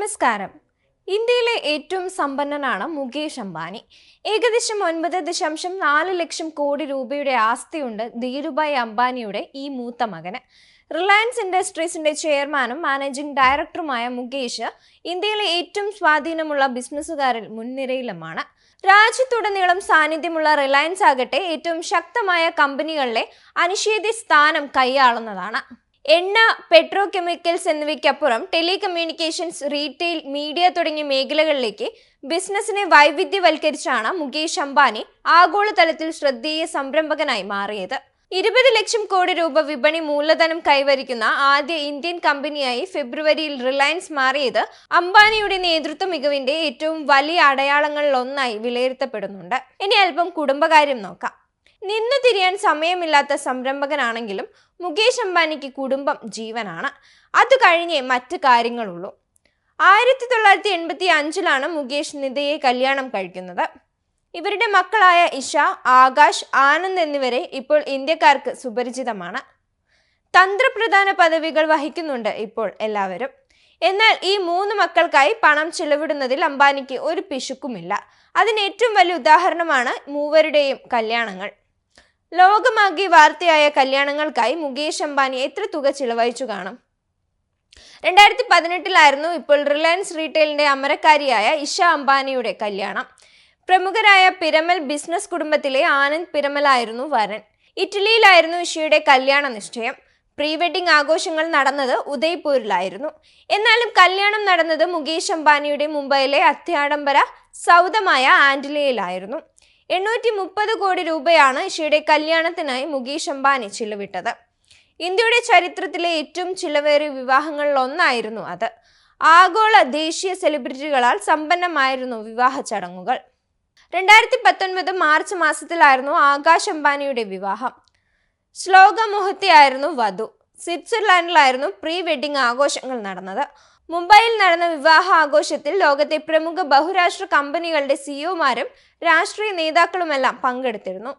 നമസ്കാരം. ഇന്ത്യയിലെ ഏറ്റവും സമ്പന്നനാണ് മുകേഷ് അംബാനി. ഏകദേശം ഒൻപത് ദശാംശം നാല് ലക്ഷം കോടി രൂപയുടെ ആസ്തിയുണ്ട് ധീരുഭായ് അംബാനിയുടെ ഈ മൂത്ത മകന്. റിലയൻസ് ഇൻഡസ്ട്രീസിന്റെ ചെയർമാനും മാനേജിംഗ് ഡയറക്ടറുമായ മുകേഷ് ഇന്ത്യയിലെ ഏറ്റവും സ്വാധീനമുള്ള ബിസിനസ്സുകാരിൽ മുൻനിരയിലുമാണ്. രാജ്യത്തുടനീളം സാന്നിധ്യമുള്ള റിലയൻസ് ആകട്ടെ ഏറ്റവും ശക്തമായ കമ്പനികളിലെ അനിഷേധ്യ സ്ഥാനം കൈയാളുന്നതാണ്. എണ്ണ പെട്രോ കെമിക്കൽസ് എന്നിവയ്ക്കപ്പുറം ടെലികമ്മ്യൂണിക്കേഷൻസ് റീറ്റെയിൽ മീഡിയ തുടങ്ങിയ മേഖലകളിലേക്ക് ബിസിനസിനെ വൈവിധ്യവൽക്കരിച്ചാണ് മുകേഷ് അംബാനി ആഗോളതലത്തിൽ ശ്രദ്ധേയ സംരംഭകനായി മാറിയത്. ഇരുപത് ലക്ഷം കോടി രൂപ വിപണി മൂലധനം കൈവരിക്കുന്ന ആദ്യ ഇന്ത്യൻ കമ്പനിയായി ഫെബ്രുവരിയിൽ റിലയൻസ് മാറിയത് അംബാനിയുടെ നേതൃത്വ മികവിന്റെ ഏറ്റവും വലിയ അടയാളങ്ങളിലൊന്നായി വിലയിരുത്തപ്പെടുന്നുണ്ട്. ഇനി അല്പം കുടുംബകാര്യം നോക്കാം. നിന്നു തിരിയാൻ സമയമില്ലാത്ത സംരംഭകനാണെങ്കിലും മുകേഷ് അംബാനിക്ക് കുടുംബം ജീവനാണ്. അത് കഴിഞ്ഞേ മറ്റ് കാര്യങ്ങളുള്ളൂ. ആയിരത്തി തൊള്ളായിരത്തി എൺപത്തി അഞ്ചിലാണ് മുകേഷ് നിതയെ കല്യാണം കഴിക്കുന്നത്. ഇവരുടെ മക്കളായ ഇഷ ആകാശ് ആനന്ദ് എന്നിവരെ ഇപ്പോൾ ഇന്ത്യക്കാർക്ക് സുപരിചിതമാണ്. തന്ത്രപ്രധാന പദവികൾ വഹിക്കുന്നുണ്ട് ഇപ്പോൾ എല്ലാവരും. എന്നാൽ ഈ മൂന്ന് മക്കൾക്കായി പണം ചെലവിടുന്നതിൽ അംബാനിക്ക് ഒരു പിശുക്കുമില്ല. അതിന് ഏറ്റവും വലിയ ഉദാഹരണമാണ് മൂവരുടെയും കല്യാണങ്ങൾ. ലോകമാകെ വാർത്തയായ കല്യാണങ്ങൾക്കായി മുകേഷ് അംബാനി എത്ര തുക ചിലവഴിച്ചു കാണും? രണ്ടായിരത്തി പതിനെട്ടിലായിരുന്നു ഇപ്പോൾ റിലയൻസ് റീറ്റെയിലിന്റെ അമരക്കാരിയായ ഇഷ അംബാനിയുടെ കല്യാണം. പ്രമുഖരായ പിരമൽ ബിസിനസ് കുടുംബത്തിലെ ആനന്ദ് പിരമലായിരുന്നു വരൻ. ഇറ്റലിയിലായിരുന്നു ഇഷയുടെ കല്യാണ നിശ്ചയം. പ്രീ വെഡിംഗ് ആഘോഷങ്ങൾ നടന്നത് ഉദയ്പൂരിലായിരുന്നു. എന്നാലും കല്യാണം നടന്നത് മുകേഷ് അംബാനിയുടെ മുംബൈയിലെ അത്യാഡംബര സൗദമായ ആന്റിലയിലായിരുന്നു. എണ്ണൂറ്റി മുപ്പത് കോടി രൂപയാണ് ഇഷയുടെ കല്യാണത്തിനായി മുകേഷ് അംബാനി ചിലവിട്ടത്. ഇന്ത്യയുടെ ചരിത്രത്തിലെ ഏറ്റവും ചിലവേറിയ വിവാഹങ്ങളിൽ ഒന്നായിരുന്നു അത്. ആഗോള ദേശീയ സെലിബ്രിറ്റികളാൽ സമ്പന്നമായിരുന്നു വിവാഹ ചടങ്ങുകൾ. രണ്ടായിരത്തി പത്തൊൻപത് മാർച്ച് മാസത്തിലായിരുന്നു ആകാശ് അംബാനിയുടെ വിവാഹം. ശ്ലോക മുഹത്തിയായിരുന്നു വധു. സ്വിറ്റ്സർലാൻഡിലായിരുന്നു പ്രീ വെഡിംഗ് ആഘോഷങ്ങൾ നടന്നത്. മുംബൈയിൽ നടന്ന വിവാഹ ആഘോഷത്തിൽ ലോകത്തെ പ്രമുഖ ബഹുരാഷ്ട്ര കമ്പനികളുടെ സിഇഒമാരും രാഷ്ട്രീയ നേതാക്കളുമെല്ലാം പങ്കെടുത്തിരുന്നു.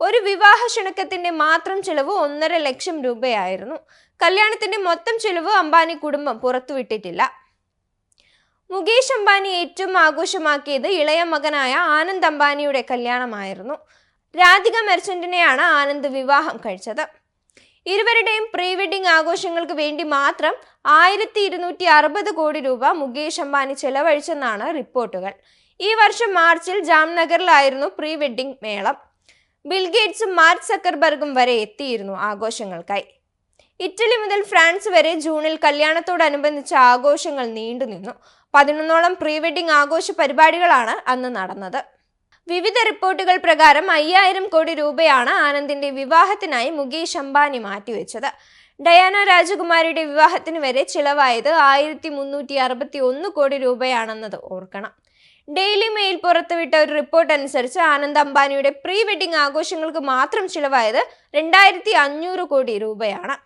ഒരു വിവാഹ ക്ഷണക്കത്തിന്റെ മാത്രം ചിലവ് ഒന്നര ലക്ഷം രൂപയായിരുന്നു. കല്യാണത്തിന്റെ മൊത്തം ചിലവ് അംബാനി കുടുംബം പുറത്തുവിട്ടിട്ടില്ല. മുകേഷ് അംബാനി ഏറ്റവും ആഘോഷമാക്കിയത് ഇളയ മകനായ ആനന്ദ് അംബാനിയുടെ കല്യാണമായിരുന്നു. രാധിക മെർച്ചന്റിനെയാണ് ആനന്ദ് വിവാഹം കഴിച്ചത്. ഇരുവരുടെയും പ്രീ വെഡിംഗ് ആഘോഷങ്ങൾക്ക് വേണ്ടി മാത്രം ആയിരത്തി ഇരുന്നൂറ്റി അറുപത് കോടി രൂപ മുകേഷ് അംബാനി ചെലവഴിച്ചെന്നാണ് റിപ്പോർട്ടുകൾ. ഈ വർഷം മാർച്ചിൽ ജാംനഗറിലായിരുന്നു പ്രീ വെഡിംഗ് മേളം ബിൽഗേറ്റ്സും മാർക്ക് സക്കർബർഗും വരെ എത്തിയിരുന്നു ആഘോഷങ്ങൾക്കായി. ഇറ്റലി മുതൽ ഫ്രാൻസ് വരെ ജൂണിൽ കല്യാണത്തോടനുബന്ധിച്ച ആഘോഷങ്ങൾ നീണ്ടുനിന്നു. പതിനൊന്നോളം പ്രീ വെഡിംഗ് ആഘോഷ പരിപാടികളാണ് അന്ന് നടന്നത്. വിവിധ റിപ്പോർട്ടുകൾ പ്രകാരം അയ്യായിരം കോടി രൂപയാണ് ആനന്ദിന്റെ വിവാഹത്തിനായി മുകേഷ് അംബാനി മാറ്റിവെച്ചത്. ഡയാന രാജകുമാരിയുടെ വിവാഹത്തിന് വരെ ചിലവായത് ആയിരത്തി മുന്നൂറ്റി അറുപത്തി ഒന്ന് കോടി രൂപയാണെന്നത് ഓർക്കണം. ഡെയിലി മെയിൽ പുറത്തുവിട്ട ഒരു റിപ്പോർട്ട് അനുസരിച്ച് ആനന്ദ് അംബാനിയുടെ പ്രീ വെഡിംഗ് ആഘോഷങ്ങൾക്ക് മാത്രം ചിലവായത് രണ്ടായിരത്തി അഞ്ഞൂറ് കോടി രൂപയാണ്.